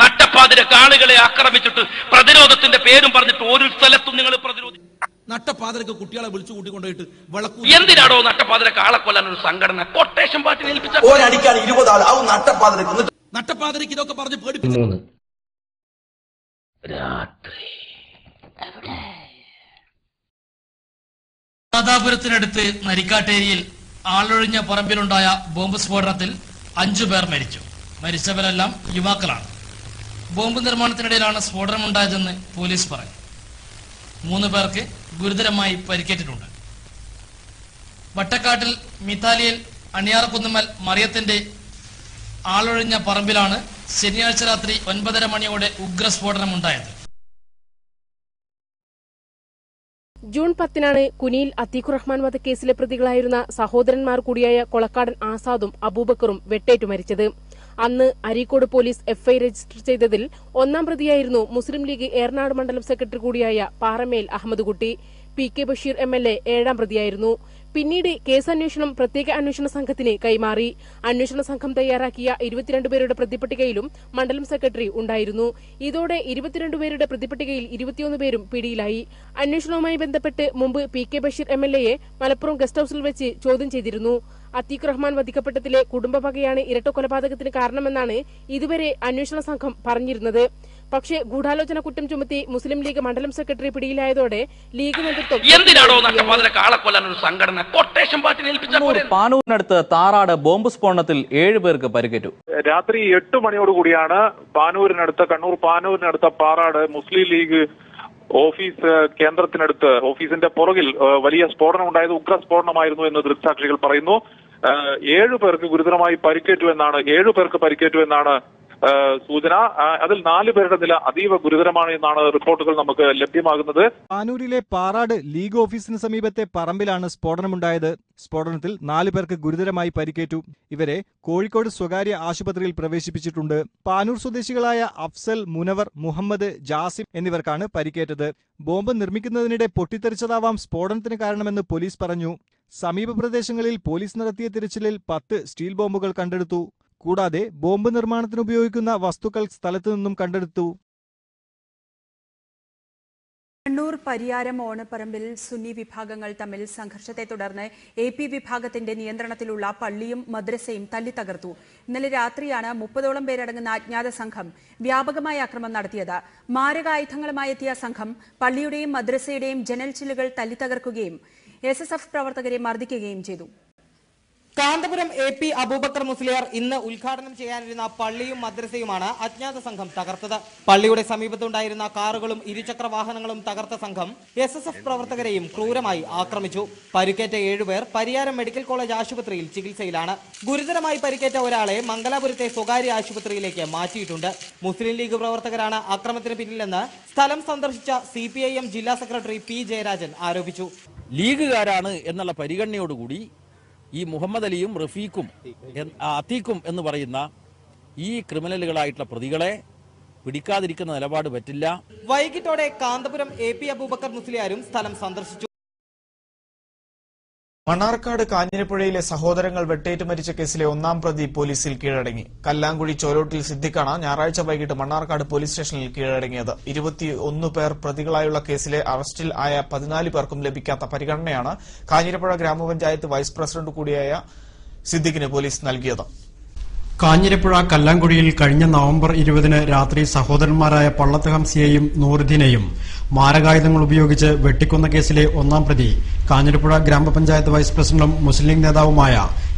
നട്ടപ്പാതിരക്ക് ആളുകളെ ആക്രമിച്ചിട്ട് പ്രതിരോധത്തിന്റെ പേരും പറഞ്ഞിട്ട് ഒരു സ്ഥലത്തും നിങ്ങൾ പ്രതിരോധി നട്ടപ്പാതിരക്ക് കുട്ടികളെ വിളിച്ചു കൂട്ടിക്കൊണ്ടുപോയിട്ട് വിളക്കു എന്തിനാണോ നട്ടപ്പാതിരക്ക് ആളെ കൊല്ലാൻ ഒരു സംഘടന? കൊട്ടേഷൻ പാർട്ടി ഏൽപ്പിച്ച ഒരടിക്കാണ് ഇരുപത് ആൾ അത് നട്ടപ്പാതിരക്ക് ഇതൊക്കെ പറഞ്ഞ് പേടിപ്പിച്ചു മൂന്ന്. രാത്രി. നാദാപുരത്തിനടുത്ത് നരിക്കാട്ടേരിയിൽ ആളൊഴിഞ്ഞ പറമ്പിലുണ്ടായ ബോംബ് സ്ഫോടനത്തിൽ അഞ്ചു പേർ മരിച്ചു. മരിച്ചവരെല്ലാം യുവാക്കളാണ്. ബോംബ് നിർമ്മാണത്തിനിടയിലാണ് സ്ഫോടനമുണ്ടായതെന്ന് പോലീസ് പറഞ്ഞു. മൂന്ന് പേർക്ക് ഗുരുതരമായി പരിക്കേറ്റിട്ടുണ്ട്. വട്ടക്കാട്ടിൽ മിതാലിയിൽ അണിയാറക്കുന്നുമ്മൽ മറിയത്തിന്റെ ആളൊഴിഞ്ഞ പറമ്പിലാണ് ശനിയാഴ്ച രാത്രി ഒൻപതര മണിയോടെ ഉഗ്രസ്ഫോടനമുണ്ടായത് ജൂൺ പത്തിനാണ് കുനിയിൽ അത്തീഖുർ റഹ്മാൻ വധക്കേസിലെ പ്രതികളായിരുന്ന സഹോദരന്മാർ കൂടിയായ കൊളക്കാടൻ ആസാദും അബൂബക്കറും വെട്ടേറ്റു മരിച്ചത്. അന്ന് അരീക്കോട് പോലീസ് എഫ്ഐ രജിസ്റ്റർ ചെയ്തതിൽ ഒന്നാം പ്രതിയായിരുന്നു മുസ്ലിം ലീഗ് ഏറനാട് മണ്ഡലം സെക്രട്ടറി കൂടിയായ Paramel Ahammed Kutty. P K Basheer M L A ഏഴാം പ്രതിയായിരുന്നു. പിന്നീട് കേസന്വേഷണം പ്രത്യേക അന്വേഷണ സംഘത്തിന് കൈമാറി. അന്വേഷണ സംഘം തയ്യാറാക്കിയ ഇരുപത്തിരണ്ട് പേരുടെ പ്രതിപട്ടികയിലും മണ്ഡലം സെക്രട്ടറി ഉണ്ടായിരുന്നു. ഇതോടെ ഇരുപത്തിരണ്ട് പേരുടെ പ്രതിപട്ടികയിൽ ഇരുപത്തിയൊന്ന് പേരും പിടിയിലായി. അന്വേഷണവുമായി ബന്ധപ്പെട്ട് മുമ്പ് P K Basheer M L എയെ Malappuram guest ഹൌസിൽ വെച്ച് ചോദ്യം ചെയ്തിരുന്നു. അത്തീഖ് റഹ്മാൻ വധിക്കപ്പെട്ടതിലെ കുടുംബവകയാണ് ഇരട്ട കൊലപാതകത്തിന് കാരണമെന്നാണ് ഇതുവരെ അന്വേഷണ സംഘം പറഞ്ഞിരുന്നത്. പക്ഷേ ഗൂഢാലോചന കുറ്റം ചുമത്തി മുസ്ലിം ലീഗ് മണ്ഡലം സെക്രട്ടറി പിടിയിലായതോടെ ലീഗ് നേതൃത്വം പാനൂരിനടുത്ത് താറാട് ബോംബ് സ്ഫോടനത്തിൽ ഏഴ് പേർക്ക് പരിക്കേറ്റു. രാത്രി എട്ട് മണിയോടുകൂടിയാണ് പാനൂരിനടുത്ത് കണ്ണൂർ പാനൂരിനടുത്ത പാറാട് മുസ്ലിം ലീഗ് ഓഫീസ് കേന്ദ്രത്തിനടുത്ത് ഓഫീസിന്റെ പുറകിൽ വലിയ സ്ഫോടനം ഉണ്ടായത് ഉഗ്ര സ്ഫോടനമായിരുന്നു എന്ന് ദൃക്സാക്ഷികൾ പറയുന്നു. ഏഴു പേർക്ക് ഗുരുതരമായി പരിക്കേറ്റു എന്നാണ് ഏഴു പേർക്ക് പരിക്കേറ്റു എന്നാണ് സൂചന. അതിൽ നാല് പേരുടെ നില അതീവ ഗുരുതരമാണ് എന്നാണ് റിപ്പോർട്ടുകൾ നമുക്ക് ലഭ്യമാകുന്നത്. പാനൂരിലെ പാറാട് ലീഗ് ഓഫീസിന് സമീപത്തെ പറമ്പിലാണ് സ്ഫോടനമുണ്ടായത്. സ്ഫോടനത്തിൽ നാലു പേർക്ക് ഗുരുതരമായി പരിക്കേറ്റു. ഇവരെ കോഴിക്കോട് സ്വകാര്യ ആശുപത്രിയിൽ പ്രവേശിപ്പിച്ചിട്ടുണ്ട്. പാനൂർ സ്വദേശികളായ അഫ്സൽ മുനവർ മുഹമ്മദ് ജാസിം എന്നിവർക്കാണ് പരിക്കേറ്റത്. ബോംബ് നിർമ്മിക്കുന്നതിനിടെ പൊട്ടിത്തെറിച്ചതാവാം സ്ഫോടനത്തിന് കാരണമെന്ന് പോലീസ് പറഞ്ഞു. സമീപ പ്രദേശങ്ങളിൽ പോലീസ് നടത്തിയ തിരച്ചിലിൽ പത്ത് സ്റ്റീൽ ബോംബുകൾ കണ്ടെടുത്തു. കൂടാതെ ബോംബ് നിർമ്മാണത്തിന് ഉപയോഗിക്കുന്ന വസ്തുക്കൾ സ്ഥലത്തു നിന്നും കണ്ടെടുത്തു. കണ്ണൂർ പരിയാരം ഓണപ്പറമ്പിൽ സുന്നി വിഭാഗങ്ങൾ തമ്മിൽ സംഘർഷത്തെ തുടർന്ന് എ പി വിഭാഗത്തിന്റെ നിയന്ത്രണത്തിലുള്ള പള്ളിയും മദ്രസയും തല്ലിത്തകർത്തു ഇന്നലെ രാത്രിയാണ് മുപ്പതോളം പേരടങ്ങുന്ന അജ്ഞാത സംഘം വ്യാപകമായ ആക്രമണം നടത്തിയത്. മാരകായുധങ്ങളുമായി എത്തിയ സംഘം പള്ളിയുടെയും മദ്രസയുടെയും ജനൽ ചില്ലുകൾ തല്ലിത്തകർക്കുകയും എസ് എസ് എഫ് പ്രവർത്തകരെ മർദ്ദിക്കുകയും ചെയ്തു. കാന്തപുരം എ പി അബൂബക്കർ മുസ്ലിയാർ ഇന്ന് ഉദ്ഘാടനം ചെയ്യാനിരുന്ന പള്ളിയും മദ്രസയുമാണ് അജ്ഞാത സംഘം തകർത്തത്. പള്ളിയുടെ സമീപത്തുണ്ടായിരുന്ന കാറുകളും ഇരുചക്ര വാഹനങ്ങളും തകർത്ത സംഘം എസ് എസ് എഫ് പ്രവർത്തകരെയും ക്രൂരമായി ആക്രമിച്ചു. പരിക്കേറ്റ ഏഴുപേർ പരിയാരം മെഡിക്കൽ കോളേജ് ആശുപത്രിയിൽ ചികിത്സയിലാണ്. ഗുരുതരമായി പരിക്കേറ്റ ഒരാളെ മംഗലാപുരത്തെ സ്വകാര്യ ആശുപത്രിയിലേക്ക് മാറ്റിയിട്ടുണ്ട്. മുസ്ലിം ലീഗ് പ്രവർത്തകരാണ് അക്രമത്തിന് പിന്നിലെന്ന് സ്ഥലം സന്ദർശിച്ച സി ജില്ലാ സെക്രട്ടറി പി ജയരാജൻ ആരോപിച്ചു. ലീഗുകാരാണ് എന്നുള്ള പരിഗണനയോടുകൂടി ഈ മുഹമ്മദ് അലിയും റഫീഖും അതീഖും എന്ന് പറയുന്ന ഈ ക്രിമിനലുകളായിട്ടുള്ള പ്രതികളെ പിടിക്കാതിരിക്കുന്ന നിലപാട് പറ്റില്ല. വൈകിട്ടോടെ കാന്തപുരം എ പി അബൂബക്കർ മുസ്ലിയാരും സ്ഥലം സന്ദർശിച്ചു. മണ്ണാർക്കാട് കാഞ്ഞിരപ്പുഴയിലെ സഹോദരങ്ങൾ വെട്ടേറ്റ് മരിച്ച കേസിലെ ഒന്നാം പ്രതി പോലീസിൽ കീഴടങ്ങി. കല്ലാങ്കുഴി ചോലോട്ടിൽ സിദ്ദിഖാണ് ഞായറാഴ്ച വൈകിട്ട് മണ്ണാർക്കാട് പോലീസ് സ്റ്റേഷനിൽ കീഴടങ്ങിയത്. ഇരുപത്തി ഒന്ന് പേർ പ്രതികളായുള്ള കേസിലെ അറസ്റ്റിൽ ആയ പതിനാല് പേർക്കും ലഭിക്കാത്ത പരിഗണനയാണ് കാഞ്ഞിരപ്പുഴ ഗ്രാമപഞ്ചായത്ത് വൈസ് പ്രസിഡന്റ് കൂടിയായ സിദ്ദിഖിന് പോലീസ് നൽകിയത്. കാഞ്ഞിരപ്പുഴ കല്ലാങ്കുഴിയിൽ കഴിഞ്ഞ നവംബർ ഇരുപതിന് രാത്രി സഹോദരന്മാരായ പള്ളത്ത് ഹംസിയെയും നൂറുദ്ദീനെയും മാരകായുധങ്ങൾ ഉപയോഗിച്ച് വെട്ടിക്കൊന്ന കേസിലെ ഒന്നാം പ്രതി കാഞ്ഞിരപ്പുഴ ഗ്രാമപഞ്ചായത്ത് വൈസ് പ്രസിഡന്റും മുസ്ലിം ലീഗ് നേതാവുമായ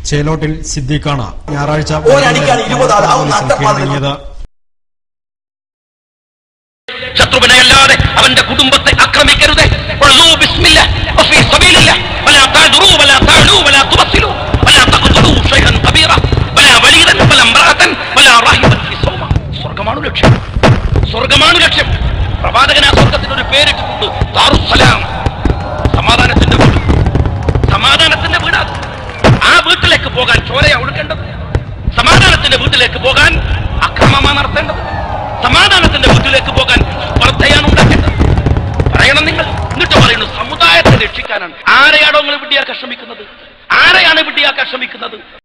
ചേലോട്ടിൽ സിദ്ദീഖാണ്. ഞായറാഴ്ച സ്വർഗമാണ് കീഴടങ്ങിയത് ശത്രുവിനെ അല്ലാതെ അവന്റെ കുടുംബത്തെ ആക്രമിക്കരുത്. സ്വർഗമാണ് ലക്ഷ്യം. സ്വർഗമാണ് ലക്ഷ്യം. പ്രവാചകൻ ആ സ്വർഗത്തിന് ഒരു പേരിട്ടിട്ടുണ്ട് ദാറുസലാം സമാധാനത്തിന്റെ വീട്. സമാധാനത്തിന്റെ വീടാ. ആ വീട്ടിലേക്ക് പോകാൻ ചോരയാ ഒഴുക്കേണ്ടത്. സമാധാനത്തിന്റെ വീട്ടിലേക്ക് പോകാൻ അക്രമമാണ് നടത്തേണ്ടത്. സമാധാനത്തിന്റെ വീട്ടിലേക്ക് പോകാൻ സ്പർദ്ധയാണ് ഉണ്ടാക്കേണ്ടത്. പറയണം നിങ്ങൾ. എന്നിട്ട് പറയുന്നു സമുദായത്തെ രക്ഷിക്കാനാണ്. ആരെയാണോ നിങ്ങൾ വിഡ്ഢിയാക്കാൻ ശ്രമിക്കുന്നത്? ആരെയാണ് വിഡ്ഢിയാക്കാൻ ശ്രമിക്കുന്നത്?